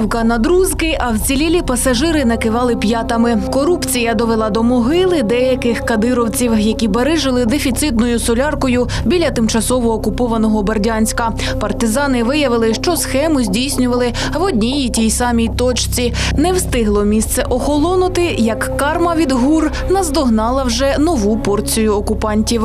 Автівка на друзки, а вцілілі пасажири накивали п'ятами. Корупція довела до могили деяких кадировців, які барижили дефіцитною соляркою біля тимчасово окупованого Бердянська. Партизани виявили, що схему здійснювали в одній і тій самій точці. Не встигло місце охолонути, як карма від гур наздогнала вже нову порцію окупантів.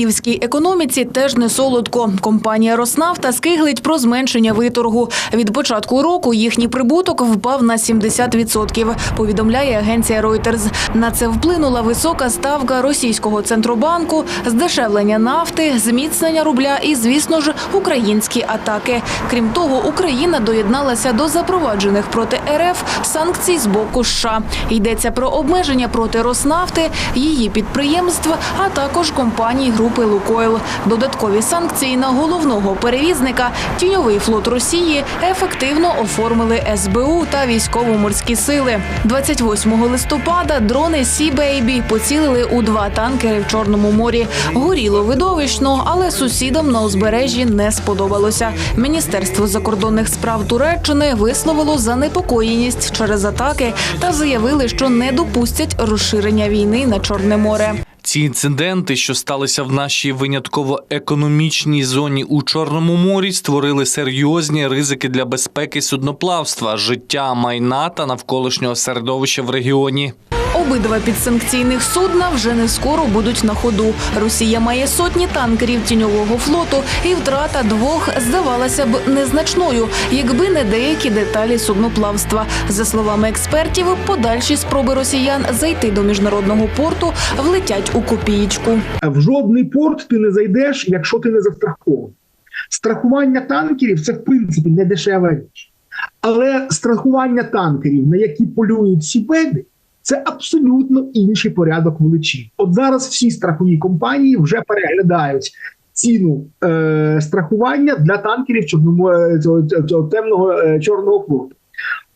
Кремлівській економіці теж не солодко. Компанія Роснафта скиглить про зменшення виторгу. Від початку року їхній прибуток впав на 70%, повідомляє агенція Reuters. На це вплинула висока ставка російського центробанку, здешевлення нафти, зміцнення рубля і, звісно ж, українські атаки. Крім того, Україна доєдналася до запроваджених проти РФ санкцій з боку США. Йдеться про обмеження проти Роснафти, її підприємств, а також компаній групи Лукойл. Додаткові санкції на головного перевізника тіньовий флот Росії ефективно оформили СБУ та військово-морські сили. 28 листопада дрони Сі Бейбі поцілили у два танкери в Чорному морі. Горіло видовищно, але сусідам на узбережжі не сподобалося. Міністерство закордонних справ Туреччини висловило занепокоєність через атаки та заявили, що не допустять розширення війни на Чорне море. Ці інциденти, що сталися в нашій винятково економічній зоні у Чорному морі, створили серйозні ризики для безпеки судноплавства, життя майна та навколишнього середовища в регіоні. Обидва підсанкційних судна вже не скоро будуть на ходу. Росія має сотні танкерів тіньового флоту, і втрата двох здавалася б незначною, якби не деякі деталі судноплавства. За словами експертів, подальші спроби росіян зайти до міжнародного порту влетять у копієчку. в жодний порт ти не зайдеш, якщо ти не застрахований. Страхування танкерів це в принципі не дешева річ. Але страхування танкерів, на які полюють сібеди, це абсолютно інший порядок величин. От зараз всі страхові компанії вже переглядають ціну е, страхування для танкерів чорному е, цього, цього темного е, чорного флоту.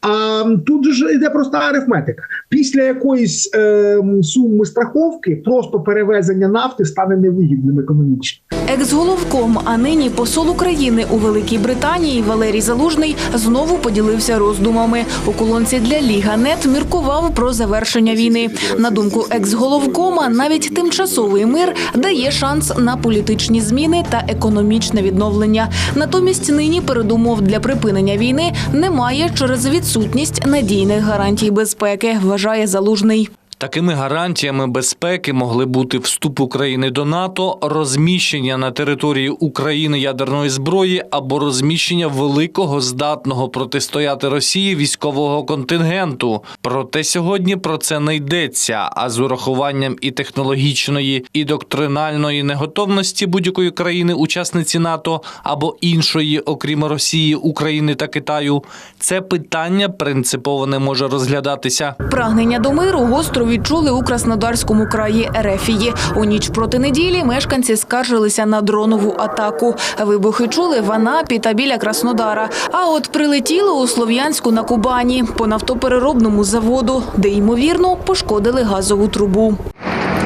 А тут ж йде проста арифметика. Після якоїсь е, суми страховки просто перевезення нафти стане невигідним економічно. Екс-головком, а нині посол України у Великій Британії Валерій Залужний знову поділився роздумами. У колонці для Ліга.нет міркував про завершення війни. На думку екс-головкома, навіть тимчасовий мир дає шанс на політичні зміни та економічне відновлення. Натомість нині передумов для припинення війни немає через відсутність надійних гарантій безпеки, вважає Залужний. Такими гарантіями безпеки могли бути вступ України до НАТО, розміщення на території України ядерної зброї або розміщення великого здатного протистояти Росії військового контингенту. Проте сьогодні про це не йдеться. А з урахуванням і технологічної, і доктринальної неготовності будь-якої країни-учасниці НАТО або іншої, окрім Росії, України та Китаю, це питання принципово не може розглядатися. Прагнення до миру гостро відчули у Краснодарському краї Ерефії. У ніч проти неділі мешканці скаржилися на дронову атаку. Вибухи чули в Анапі та біля Краснодара. А от прилетіли у Слов'янську на Кубані по нафтопереробному заводу, де ймовірно пошкодили газову трубу.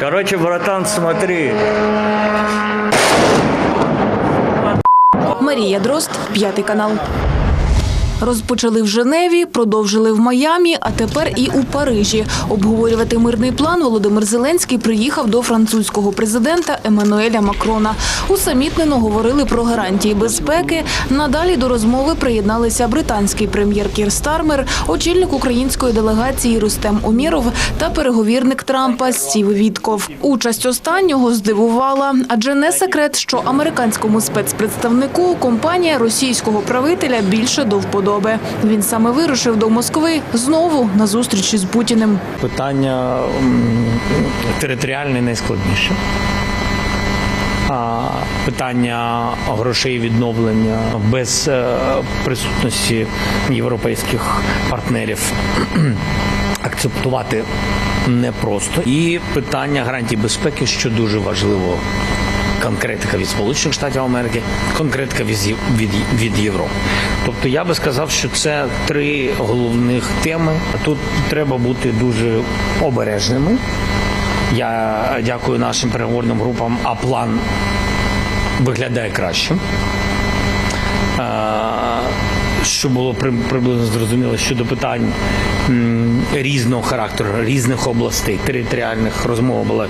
Короче, братан, смотри. Марія Дрозд, п'ятий канал. Розпочали в Женеві, продовжили в Майамі, а тепер і у Парижі. Обговорювати мирний план Володимир Зеленський приїхав до французького президента Еммануеля Макрона. Усамітнено говорили про гарантії безпеки. Надалі до розмови приєдналися британський прем'єр Кір Стармер, очільник української делегації Рустем Уміров та переговірник Трампа Стів Вітков. Участь останнього здивувала, адже не секрет, що американському спецпредставнику компанія російського правителя більше до вподоби. Він саме вирушив до Москви знову на зустрічі з Путіним. Питання територіальне найскладніше. Питання грошей відновлення без е, присутності європейських партнерів акцептувати непросто. І питання гарантій безпеки, що дуже важливо. Конкретика від Сполучених Штатів Америки, конкретика від, від, від Європи. Тобто я би сказав, що це три головних теми. Тут треба бути дуже обережними Я дякую нашим переговорним групам, а план виглядає краще. Що було при- приблизно зрозуміло щодо питань різного характеру, різних областей, територіальних розмова була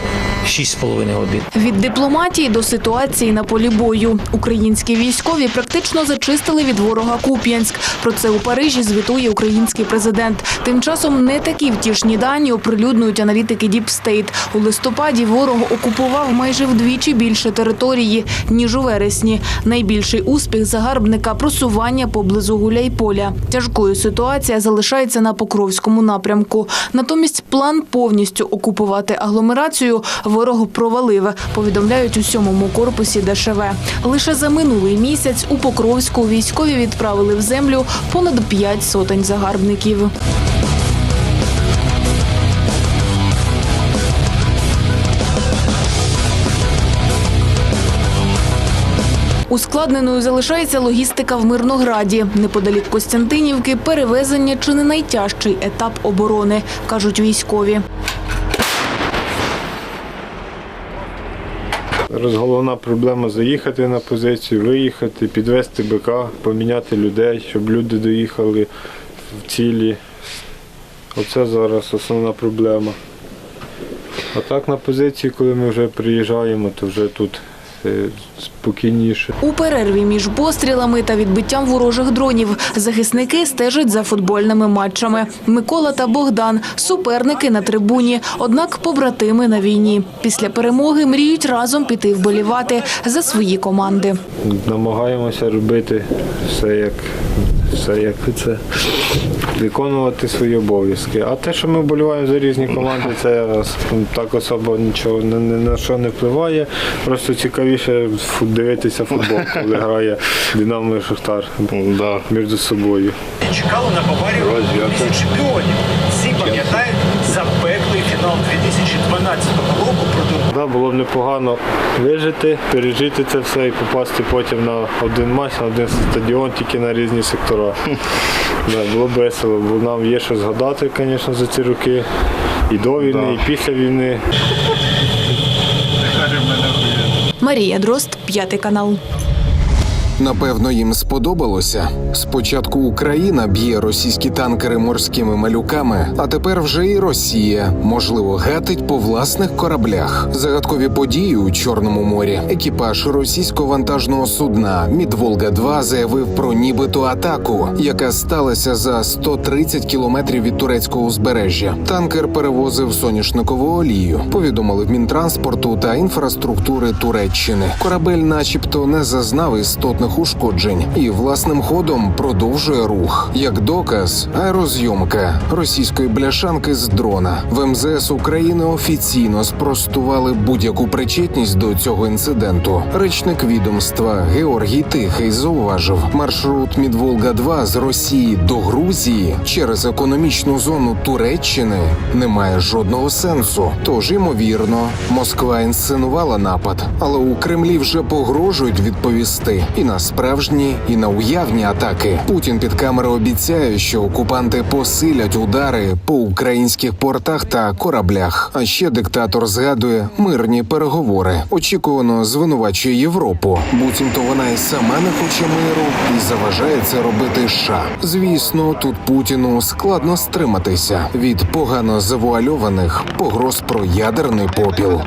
6,5 годин. Від дипломатії до ситуації на полі бою. Українські військові практично зачистили від ворога Куп'янськ. Про це у Парижі звітує український президент. Тим часом не такі втішні дані оприлюднюють аналітики State. У листопаді ворог окупував майже вдвічі більше території ніж у вересні. Найбільший успіх загарбника просування поблизу Гуляйполя. Тяжкою ситуація залишається на Покровському напрямку. Натомість план повністю окупувати агломерацію ворог провалив. Повідомляють у сьомому корпусі ДШВ. Лише за минулий місяць у Покровську військові відправили в землю понад п'ять сотень загарбників. Ускладненою залишається логістика в Мирнограді. Неподалік Костянтинівки перевезення чи не найтяжчий етап оборони, кажуть військові. Головна проблема заїхати на позицію, виїхати, підвести БК, поміняти людей, щоб люди доїхали в цілі. Оце зараз основна проблема. А так на позиції, коли ми вже приїжджаємо, то вже тут спокійніше. У перерві між пострілами та відбиттям ворожих дронів захисники стежать за футбольними матчами. Микола та Богдан суперники на трибуні, однак побратими на війні. Після перемоги мріють разом піти вболівати за свої команди. Намагаємося робити все як, все як це, виконувати свої обов'язки. А те, що ми вболіваємо за різні команди, це так особо нічого ні, ні на що не впливає. Просто цікавіше дивитися футбол, коли грає Динамо і Шахтар між собою. чекали на Баварію чемпіонів. Всі пам'ятають запеклий фінал 2012 року проти Да, було б непогано вижити, пережити це все і попасти потім на один матч, на один стадіон, тільки на різні сектора. Да, було б весело, бо нам є що згадати, звісно, за ці роки. І до війни, і після війни. Марія Дрозд, п'ятий канал. Напевно, їм сподобалося. Спочатку Україна б'є російські танкери морськими малюками, а тепер вже і Росія, можливо, гатить по власних кораблях. Загадкові події у Чорному морі. Екіпаж російського вантажного судна Мідволга 2 заявив про нібито атаку, яка сталася за 130 кілометрів від турецького узбережжя. Танкер перевозив соняшникову олію. Повідомили в Мінтранспорту та інфраструктури Туреччини. Корабель, начебто, не зазнав істотних ушкоджень і власним ходом продовжує рух. Як доказ, аерозйомка російської бляшанки з дрона в МЗС України офіційно спростували будь-яку причетність до цього інциденту. Речник відомства Георгій Тихий зауважив, маршрут Мідволга 2 з Росії до Грузії через економічну зону Туреччини не має жодного сенсу. Тож, ймовірно, Москва інсценувала напад, але у Кремлі вже погрожують відповісти і на справжні, і на уявні атаки. Путін під камерою обіцяє, що окупанти посилять удари по українських портах та кораблях. А ще диктатор згадує мирні переговори. Очікувано звинувачує Європу. Буцімто вона і сама не хоче миру і заважає це робити США. Звісно, тут Путіну складно стриматися від погано завуальованих погроз про ядерний попіл.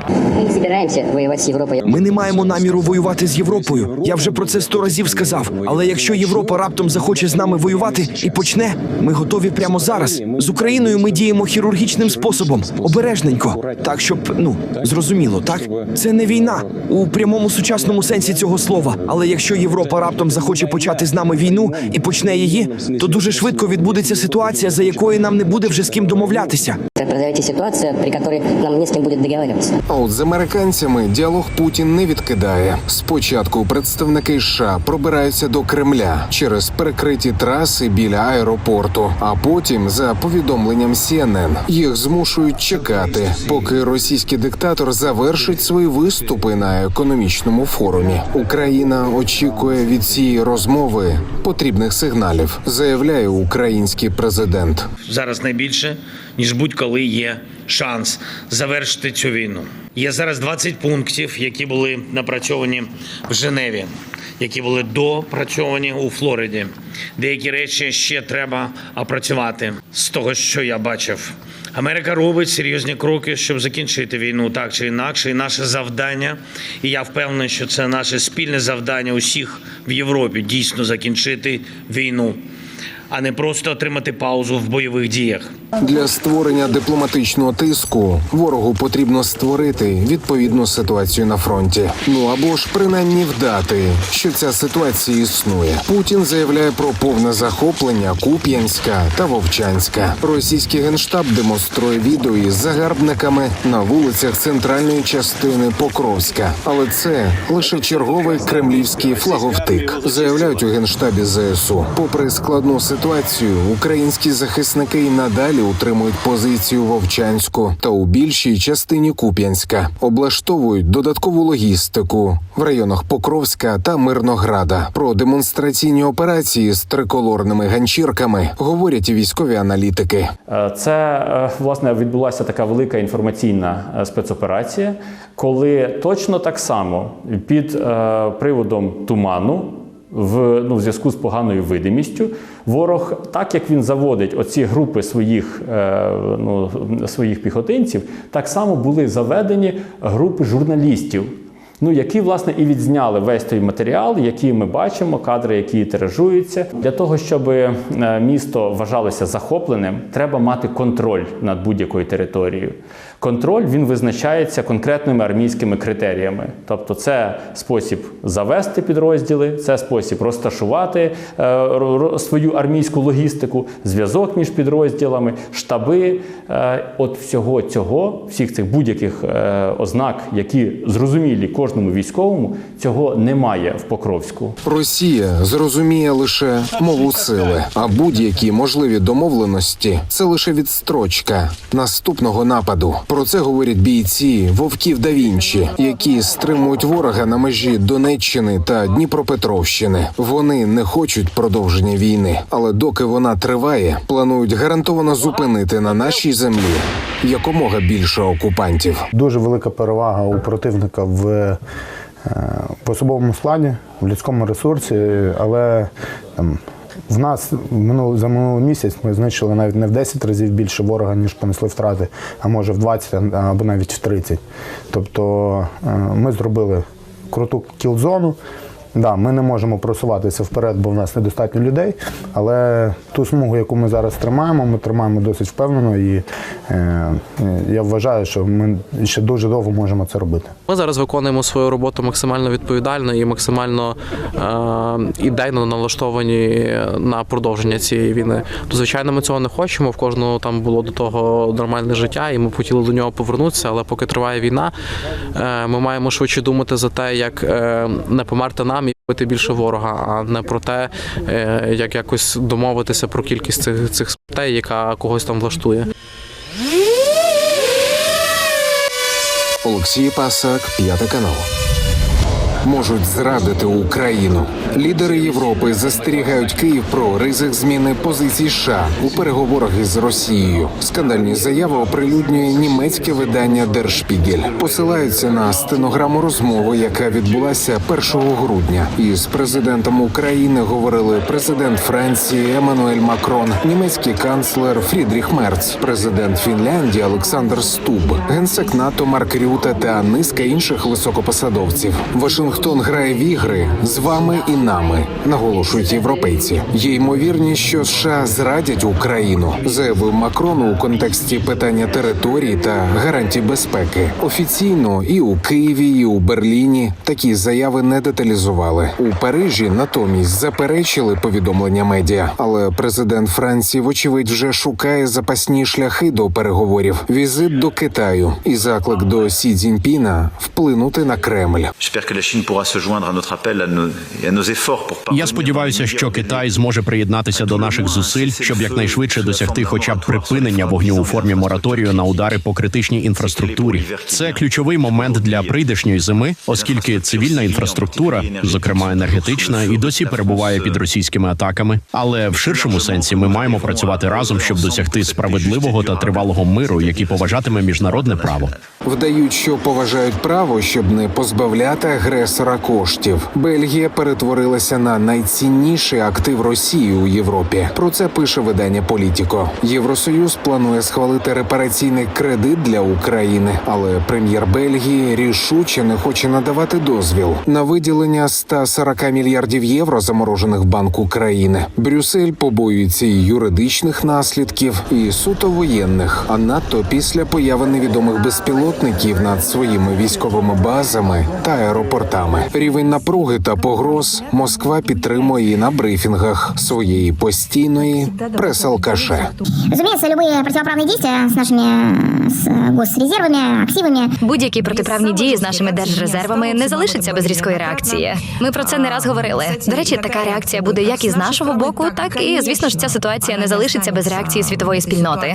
Воевать с Европой. Ми не маємо наміру воювати з Європою. Я вже про це сто разів сказав. Але якщо Європа раптом захоче з нами воювати і почне, ми готові прямо зараз. З Україною ми діємо хірургічним способом, обережненько, так щоб ну зрозуміло, так це не війна у прямому сучасному сенсі цього слова. Але якщо Європа раптом захоче почати з нами війну і почне її, то дуже швидко відбудеться ситуація, за якої нам не буде вже з ким домовлятися. Произойдет ситуация, при которой нам не с кем будет договариваться. А от з американцями діалог Путін не відкидає. Спочатку представники США пробираються до Кремля через перекриті траси біля аеропорту, а потім, за повідомленням CNN, їх змушують чекати, поки російський диктатор завершить свої виступи на економічному форумі. Україна очікує від цієї розмови потрібних сигналів, заявляє український президент. Зараз найбільше ніж будь-коли є шанс завершити цю війну. Є зараз 20 пунктів, які були напрацьовані в Женеві, які були допрацьовані у Флориді. Деякі речі ще треба опрацювати з того, що я бачив. Америка робить серйозні кроки, щоб закінчити війну так чи інакше. І наше завдання, і я впевнений, що це наше спільне завдання усіх в Європі дійсно закінчити війну, а не просто отримати паузу в бойових діях. Для створення дипломатичного тиску ворогу потрібно створити відповідну ситуацію на фронті. Ну або ж принаймні вдати, що ця ситуація існує. Путін заявляє про повне захоплення Куп'янська та Вовчанська. Російський генштаб демонструє відео із загарбниками на вулицях центральної частини Покровська. Але це лише черговий кремлівський флаговтик. Заявляють у генштабі ЗСУ. Попри складну ситуацію, українські захисники й надалі утримують позицію Вовчанську та у більшій частині Куп'янська, облаштовують додаткову логістику в районах Покровська та Мирнограда. Про демонстраційні операції з триколорними ганчірками говорять і військові аналітики. Е, Це е, власне відбулася така велика інформаційна е, спецоперація, коли точно так само під приводом туману. В ну, в зв'язку з поганою видимістю ворог, так як він заводить оці групи своїх, е, ну, своїх піхотинців, так само були заведені групи журналістів, ну які власне і відзняли весь той матеріал, який ми бачимо, кадри, які тиражуються. Для того щоб е, місто вважалося захопленим, треба мати контроль над будь-якою територією. Контроль він визначається конкретними армійськими критеріями, тобто це спосіб завести підрозділи, це спосіб розташувати е, свою армійську логістику, зв'язок між підрозділами, штаби. Е, От всього цього, всіх цих будь-яких е, ознак, які зрозумілі кожному військовому, цього немає в Покровську. Росія зрозуміє лише мову сили, а будь-які можливі домовленості це лише відстрочка наступного нападу. Про це говорять бійці вовків да Вінчі, які стримують ворога на межі Донеччини та Дніпропетровщини. Вони не хочуть продовження війни, але доки вона триває, планують гарантовано зупинити на нашій землі якомога більше окупантів. Дуже велика перевага у противника в, е, в особовому складі, в людському ресурсі, але там, в нас за минулий місяць ми знищили навіть не в 10 разів більше ворога, ніж понесли втрати, а може в 20 або навіть в 30. Тобто е, ми зробили круту кілзону. Да, ми не можемо просуватися вперед, бо в нас недостатньо людей. Але ту смугу, яку ми зараз тримаємо, ми тримаємо досить впевнено. І е, е, я вважаю, що ми ще дуже довго можемо це робити. Ми зараз виконуємо свою роботу максимально відповідально і максимально е, ідейно налаштовані на продовження цієї війни. То звичайно, ми цього не хочемо. В кожного там було до того нормальне життя, і ми б хотіли до нього повернутися. Але поки триває війна, е, ми маємо швидше думати за те, як е, не померти нам і бити більше ворога, а не про те, е, як якось домовитися про кількість цих цих смертей, яка когось там влаштує. Олексій Пасак, п'ятий канал. Можуть зрадити Україну. Лідери Європи застерігають Київ про ризик зміни позицій США у переговорах із Росією. Скандальні заяви оприлюднює німецьке видання Держпігель. Посилаються на стенограму розмови, яка відбулася 1 грудня. Із президентом України говорили президент Франції Еммануель Макрон, німецький канцлер Фрідріх Мерц, президент Фінляндії Олександр Стуб, генсек НАТО Марк Рюте та низка інших високопосадовців. Вашингтон грає в ігри з вами і нами, наголошують європейці. Є ймовірність, що США зрадять Україну, заявив Макрон у контексті питання території та гарантій безпеки. Офіційно і у Києві, і у Берліні такі заяви не деталізували. У Парижі натомість заперечили повідомлення медіа. Але президент Франції, вочевидь, вже шукає запасні шляхи до переговорів. Візит до Китаю і заклик до Сі Цзіньпіна вплинути на Кремль. Я сподіваюся, що Китай зможе приєднатися до наших зусиль, щоб якнайшвидше досягти, хоча б припинення вогню у формі мораторію на удари по критичній інфраструктурі. Це ключовий момент для прийдешньої зими, оскільки цивільна інфраструктура, зокрема енергетична, і досі перебуває під російськими атаками. Але в ширшому сенсі ми маємо працювати разом, щоб досягти справедливого та тривалого миру, який поважатиме міжнародне право. Вдають, що поважають право, щоб не позбавляти агресора коштів. Бельгія перетворилася на найцінніший актив Росії у Європі. Про це пише видання Політіко. Євросоюз планує схвалити репараційний кредит для України, але прем'єр Бельгії рішуче не хоче надавати дозвіл на виділення 140 мільярдів євро, заморожених Банку країни. Брюссель побоюється і юридичних наслідків, і суто воєнних, а надто після появи невідомих безпілотників над своїми військовими базами та аеропортами Рівень напруги та погроз Москва підтримує і на брифінгах своєї постійної прес-алкаше. Разумеется, любые противоправные действия с нашими э, с э, госрезервами, активами. Будь-які протиправні дії з нашими держрезервами не залишаться без різкої реакції. Ми про це не раз говорили. До речі, така реакція буде як із нашого боку, так і звісно ж ця ситуація не залишиться без реакції світової спільноти.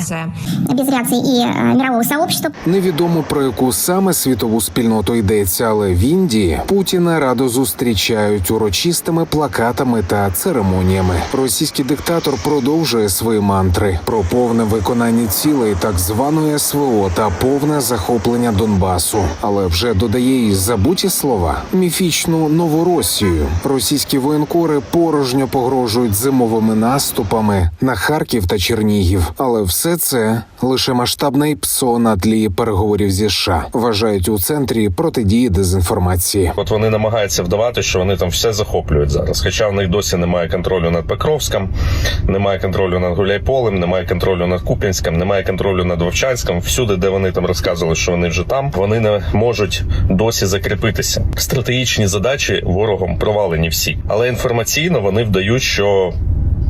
Без реакции и э, мирового сообщества. Невідомо про яку саме світову спільноту йдеться, але в Індії Путіна радо зустрічають урочистими плакатами та церемоніями. Російський диктатор продовжує свої мантри про повне виконання цілей так званої СВО та повне захоплення Донбасу, але вже додає і забуті слова міфічну Новоросію. Російські воєнкори порожньо погрожують зимовими наступами на Харків та Чернігів, але все це лише масштабне ІПСО на тлі переговорів зі США. Вважають у центрі протидії дезінформації. От вони намагаються вдавати, що вони там все захоплюють зараз. Хоча в них досі немає контролю над Покровськом, немає контролю над Гуляйполем, немає контролю над Куп'янськом, немає контролю над Вовчанськом. Всюди, де вони там розказували, що вони вже там, вони не можуть досі закріпитися. Стратегічні задачі ворогом провалені всі, але інформаційно вони вдають, що.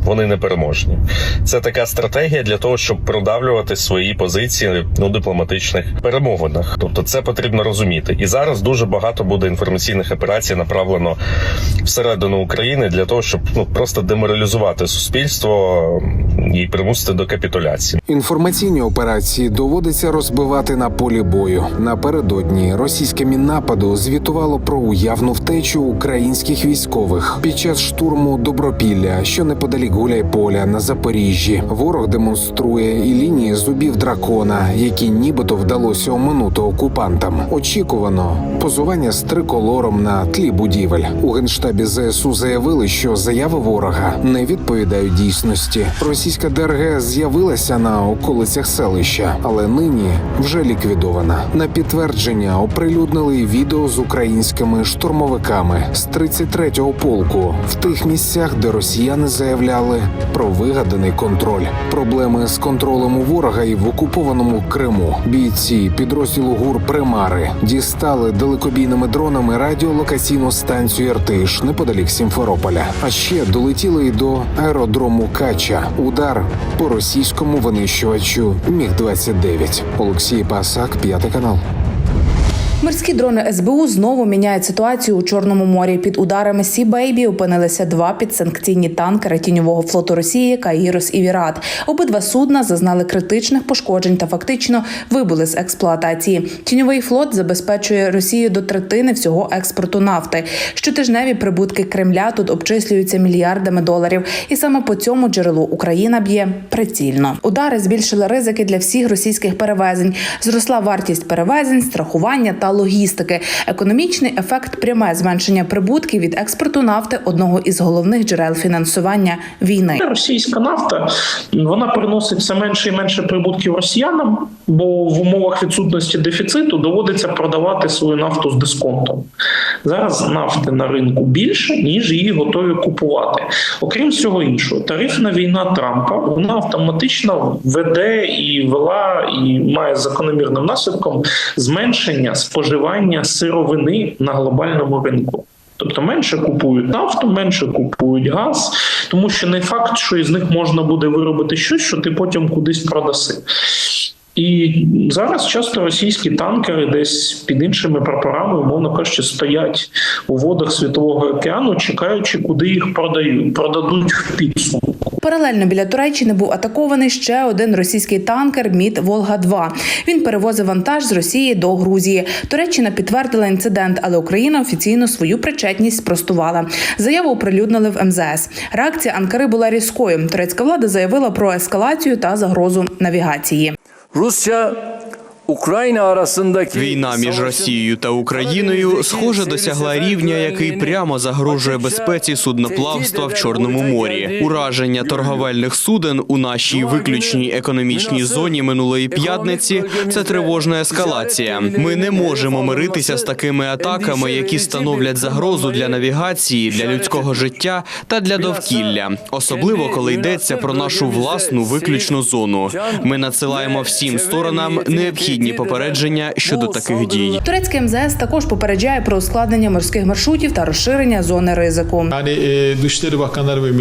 Вони не переможні. Це така стратегія для того, щоб продавлювати свої позиції у дипломатичних перемовинах. Тобто, це потрібно розуміти. І зараз дуже багато буде інформаційних операцій направлено всередину України для того, щоб ну просто деморалізувати суспільство і примусити до капітуляції. Інформаційні операції доводиться розбивати на полі бою. Напередодні російське міннападу звітувало про уявну втечу українських військових під час штурму Добропілля, що неподалік Гуляйполя на Запоріжжі. Ворог демонструє і лінії зубів дракона, які нібито вдалося оминути окупантам. Очікувано позування з триколором на тлі будівель. У генштабі ЗСУ заявили, що заяви ворога не відповідають дійсності. Російська ДРГ з'явилася на околицях селища, але нині вже ліквідована. На підтвердження оприлюднили відео з українськими штурмовиками з 33-го полку в тих місцях, де росіяни заявляли про вигаданий контроль. Проблеми з контролем у ворога і в окупованому Криму. Бійці підрозділу ГУР Примари дістали далекобійними дронами радіолокаційну станцію Іртиш неподалік Сімферополя. А ще долетіли й до аеродрому Кача. Удар по російському винищувачу Міг 29 Олексій Пасак, п'ятий канал. Морські дрони СБУ знову міняють ситуацію у Чорному морі. Під ударами Сі Бейбі опинилися два підсанкційні танкери тіньового флоту Росії Каїрос і Вірат. Обидва судна зазнали критичних пошкоджень та фактично вибули з експлуатації. Тіньовий флот забезпечує Росію до третини всього експорту нафти. Щотижневі прибутки Кремля тут обчислюються мільярдами доларів, і саме по цьому джерелу Україна б'є прицільно. Удари збільшили ризики для всіх російських перевезень. Зросла вартість перевезень, страхування та логістики. Економічний ефект пряме зменшення прибутків від експорту нафти одного із головних джерел фінансування війни. Російська нафта вона приносить все менше і менше прибутків росіянам, бо в умовах відсутності дефіциту доводиться продавати свою нафту з дисконтом. Зараз нафти на ринку більше, ніж її готові купувати. Окрім всього іншого, тарифна війна Трампа вона автоматично веде і вела, і має закономірним наслідком зменшення споживання сировини на глобальному ринку. Тобто менше купують нафту, менше купують газ, тому що не факт, що із них можна буде виробити щось, що ти потім кудись продаси. І зараз часто російські танкери десь під іншими прапорами, умовно кажучи, стоять у водах світового океану, чекаючи, куди їх продають, продадуть в підсумку. Паралельно біля Туреччини був атакований ще один російський танкер Мід Волга 2 Він перевозив вантаж з Росії до Грузії. Туреччина підтвердила інцидент, але Україна офіційно свою причетність спростувала. Заяву оприлюднили в МЗС. Реакція Анкари була різкою. Турецька влада заявила про ескалацію та загрозу навігації. Arasındaki війна між Росією та Україною схоже досягла рівня, який прямо загрожує безпеці судноплавства в Чорному морі. Ураження торговельних суден у нашій виключній економічній зоні минулої п'ятниці це тривожна ескалація. Ми не можемо миритися з такими атаками, які становлять загрозу для навігації, для людського життя та для довкілля, особливо коли йдеться про нашу власну виключну зону. Ми надсилаємо всім сторонам необхідні попередження щодо таких дій. Турецький МЗС також попереджає про ускладнення морських маршрутів та розширення зони ризику.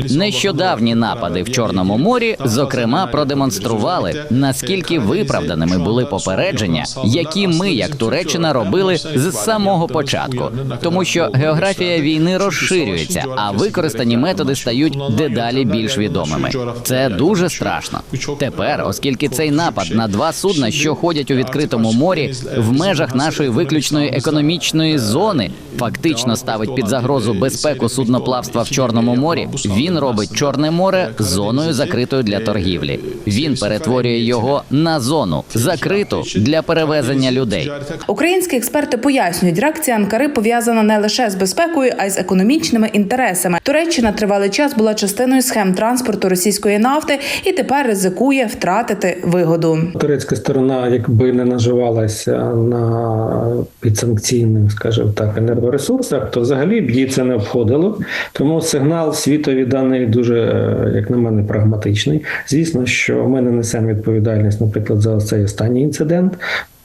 Нещодавні напади в Чорному морі, зокрема, продемонстрували наскільки виправданими були попередження, які ми, як Туреччина, робили з самого початку, тому що географія війни розширюється, а використані методи стають дедалі більш відомими. Це дуже страшно. Тепер, оскільки цей напад на два судна, що ходять у відкритому морі, в межах нашої виключної економічної зони, фактично ставить під загрозу безпеку судноплавства в Чорному морі. Він робить Чорне море зоною закритою для торгівлі. Він перетворює його на зону закриту для перевезення людей. Українські експерти пояснюють, реакція Анкари пов'язана не лише з безпекою, а й з економічними інтересами. Туреччина тривалий час була частиною схем транспорту російської нафти і тепер ризикує втратити вигоду. Турецька сторона, якби не наживалася на підсанкційних, скажімо так, енергоресурсах, то взагалі б їй це не обходило. Тому сигнал світові даний дуже, е, як на мене, прагматичний. Звісно, що ми не несемо відповідальність, наприклад, за цей останній інцидент.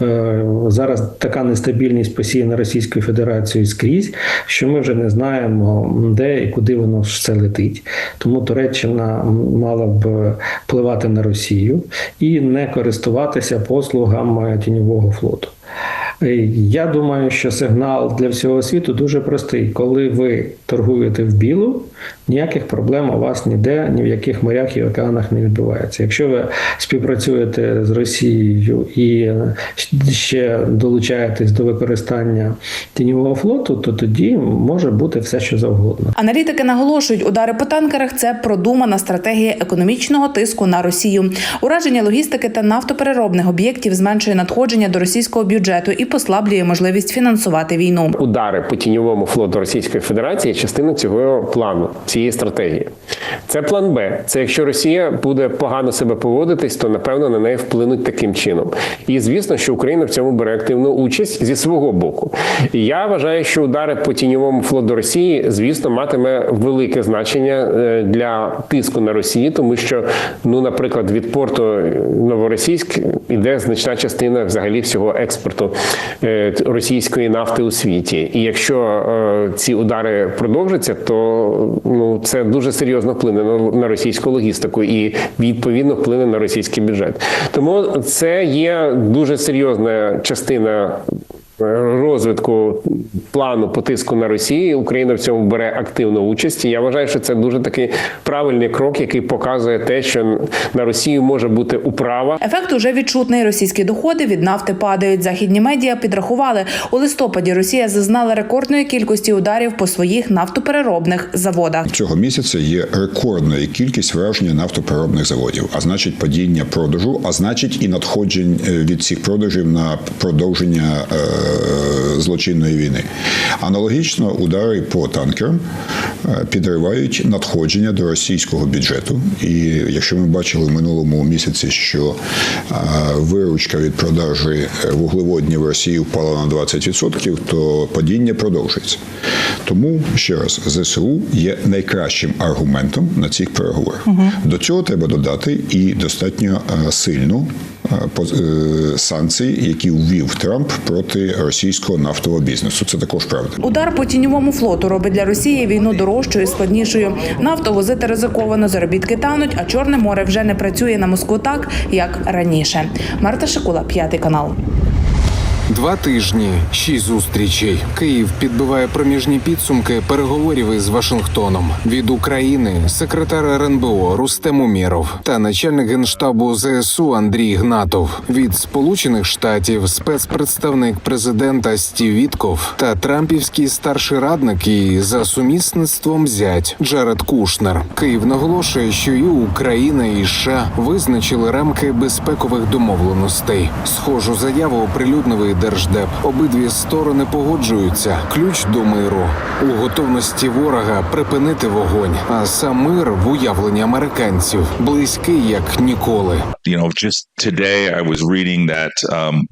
Е, Зараз така нестабільність посіяна Російською Федерацією скрізь, що ми вже не знаємо, де і куди воно все летить. Тому Туреччина мала б впливати на Росію і не користуватися послугами тіньового флоту. Е, Я думаю, що сигнал для всього світу дуже простий. Коли ви торгуєте в білу, ніяких проблем у вас ніде, ні в яких морях і океанах не відбувається. Якщо ви співпрацюєте з Росією і ще долучаєтесь до використання тіньового флоту, то тоді може бути все, що завгодно. Аналітики наголошують, удари по танкерах це продумана стратегія економічного тиску на Росію. Ураження логістики та нафтопереробних об'єктів зменшує надходження до російського бюджету і послаблює можливість фінансувати війну. Удари по тіньовому флоту Російської Федерації частина цього плану, цієї стратегії. Це план Б. Це якщо Росія буде погано себе поводитись, то напевно на неї вплинуть таким чином. І звісно, що Україна в цьому бере активну участь зі свого боку. Я вважаю, що удари по тіньовому флоту Росії, звісно, матиме велике значення е, для тиску на Росію, тому що, ну, наприклад, від порту Новоросійськ іде значна частина взагалі всього експорту е, російської нафти у світі. І якщо е, ці удари продовжаться, то ну це дуже серйозно вплине на російську логістику і відповідно вплине на російський бюджет. Тому це є дуже серйозна частина. Розвитку плану по тиску на Росію Україна в цьому бере активну участь. І я вважаю, що це дуже такий правильний крок, який показує те, що на Росію може бути управа. Ефект уже відчутний. Російські доходи від нафти падають. Західні медіа підрахували у листопаді. Росія зазнала рекордної кількості ударів по своїх нафтопереробних заводах. Цього місяця є рекордною кількість враження нафтопереробних заводів, а значить падіння продажу, а значить і надходжень е, від цих продажів на продовження е, злочинної війни. Аналогічно удари по танкерам е, підривають надходження до російського бюджету. І якщо ми бачили в минулому місяці, що е, виручка від продажі вуглеводнів в Росії впала на 20%, то падіння продовжується. Тому ще раз ЗСУ є найкращим аргументом на цих переговорах. До цього треба додати і достатньо е, сильну е, е, санкції, які ввів Трамп проти російського нафтового бізнесу. Це також правда. Удар по тіньовому флоту робить для Росії війну дорожчою і складнішою. Нафту возити ризиковано, заробітки тануть, а Чорне море вже не працює на Москву так, як раніше. Марта Шикула, п'ятий канал. Два тижні, шість зустрічей. Київ підбиває проміжні підсумки переговорів із Вашингтоном. Від України секретар РНБО Рустем Умєров та начальник генштабу ЗСУ Андрій Гнатов. Від Сполучених Штатів спецпредставник президента Стів Вітков та Трампівський старший радник і за сумісництвом зять Джаред Кушнер. Київ наголошує, що і Україна, і США визначили рамки безпекових домовленостей. Схожу заяву оприлюднив і держдеп. Обидві сторони погоджуються. Ключ до миру у готовності ворога припинити вогонь. А сам мир в уявленні американців близький як ніколи. You know, just today I was reading that um,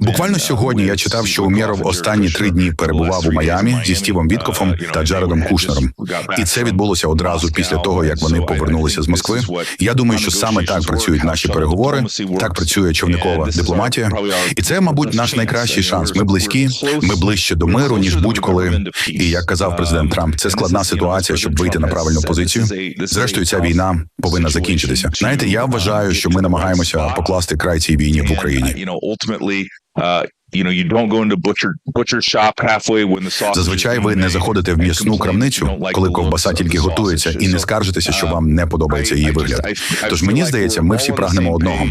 Буквально сьогодні я читав, що Умєров останні три дні перебував у Майамі зі Стівом Віткофом та Джаредом Кушнером. І це відбулося одразу після того, як вони повернулися з Москви. Я думаю, що саме так працюють наші переговори, так працює човникова дипломатія, і це, мабуть, наш найкращий шанс. Ми близькі, ми ближче до миру ніж будь-коли. І як казав президент Трамп, це складна ситуація, щоб вийти на правильну позицію. Зрештою, ця війна повинна закінчитися. Знаєте, я вважаю, що ми намагаємося покласти край цій війні в Україні. You know, ultimately, uh, you know, you don't go into butcher butcher shop halfway when the sausage Зазвичай ви не заходите в м'ясну крамницю, коли ковбаса тільки готується, і не скаржитеся, що вам не подобається її вигляд. Тож мені здається, ми всі прагнемо одного.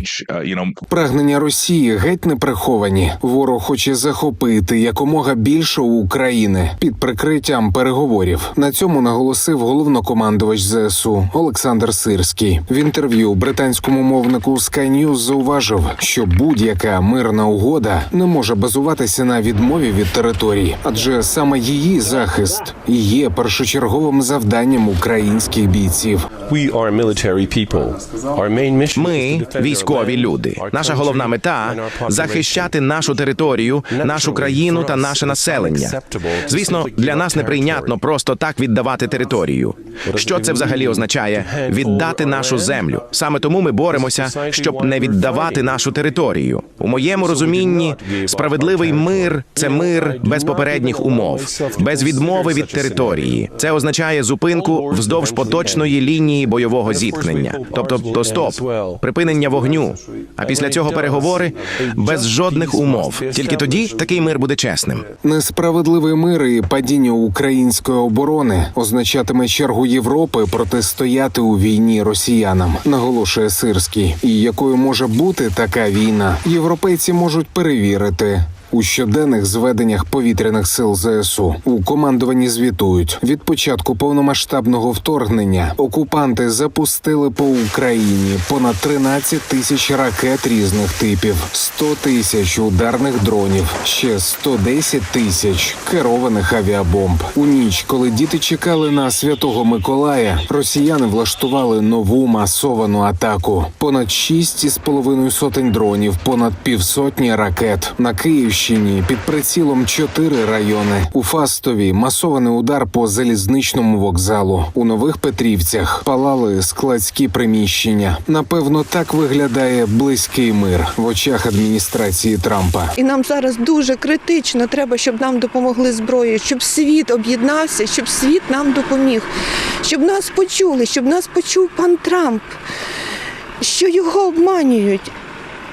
Прагнення Росії геть не приховані. Ворог хоче захопити якомога більше України під прикриттям переговорів. На цьому наголосив головнокомандувач ЗСУ Олександр Сирський. В інтерв'ю британському мовнику Sky News зауважив, що будь-яка мирна угода не може базуватися на відмові від територій, адже саме її захист і є першочерговим завданням українських бійців. Ми військові люди. Наша головна мета захищати нашу територію, нашу країну та наше населення. Звісно, для нас неприйнятно просто так віддавати територію. Що це взагалі означає? Віддати нашу землю. Саме тому ми боремося, щоб не віддавати нашу територію. У моєму розумінні справедливий мир це мир без попередніх умов, без відмови від території. Це означає зупинку вздовж поточної лінії бойового зіткнення, тобто то стоп, припинення вогню. А після цього переговори без жодних умов. Тільки тоді такий мир буде чесним. Несправедливий мир і падіння української оборони означатиме чергу Європи протистояти у війні росіянам, наголошує Сирський. І якою може бути така війна, європейці можуть перевірити. У щоденних зведеннях повітряних сил ЗСУ у командуванні звітують від початку повномасштабного вторгнення окупанти запустили по Україні понад 13 тисяч ракет різних типів, 100 тисяч ударних дронів, ще 110 тисяч керованих авіабомб. У ніч, коли діти чекали на святого Миколая, росіяни влаштували нову масовану атаку. Понад 6,5 сотень дронів, понад півсотні ракет на Київщині під прицілом чотири райони. У Фастові масований удар по залізничному вокзалу. У нових Петрівцях палали складські приміщення. Напевно, так виглядає близький мир в очах адміністрації Трампа. І нам зараз дуже критично треба, щоб нам допомогли зброєю, щоб світ об'єднався, щоб світ нам допоміг, щоб нас почули, щоб нас почув пан Трамп, що його обманюють.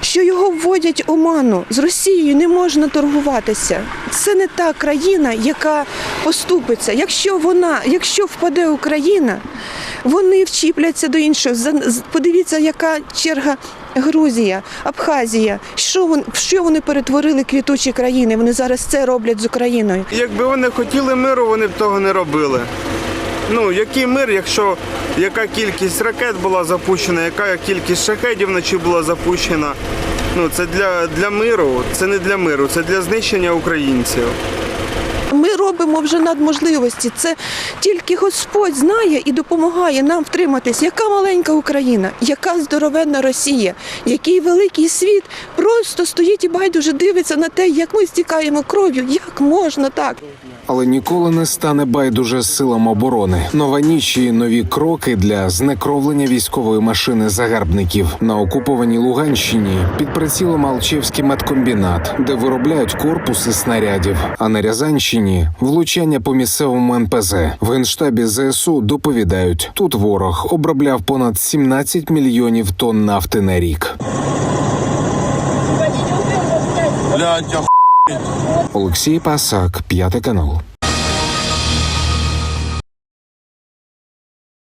Що його вводять оману з Росією не можна торгуватися. Це не та країна, яка поступиться. Якщо вона, якщо впаде Україна, вони вчіпляться до іншого. Подивіться, яка черга Грузія, Абхазія. Що вони, що вони перетворили квітучі країни? Вони зараз це роблять з Україною. Якби вони хотіли миру, вони б того не робили. Ну, який мир, якщо яка кількість ракет була запущена, яка кількість шахедів вночі була запущена. Ну, це для, для миру, це не для миру, це для знищення українців. Ми робимо робимо вже надможливості. Це тільки Господь знає і допомагає нам втриматись. Яка маленька Україна, яка здоровенна Росія, який великий світ просто стоїть і байдуже дивиться на те, як ми стікаємо кров'ю. Як можна так? Але ніколи не стане байдуже силам оборони. Нова ніч і нові кроки для знекровлення військової машини загарбників на окупованій Луганщині під прицілом Алчевський медкомбінат, де виробляють корпуси снарядів. А на Рязанщині влучання по місцевому НПЗ в генштабі ЗСУ доповідають: тут ворог обробляв понад 17 мільйонів тонн нафти на рік. Олексій Пасак, п'ятий канал.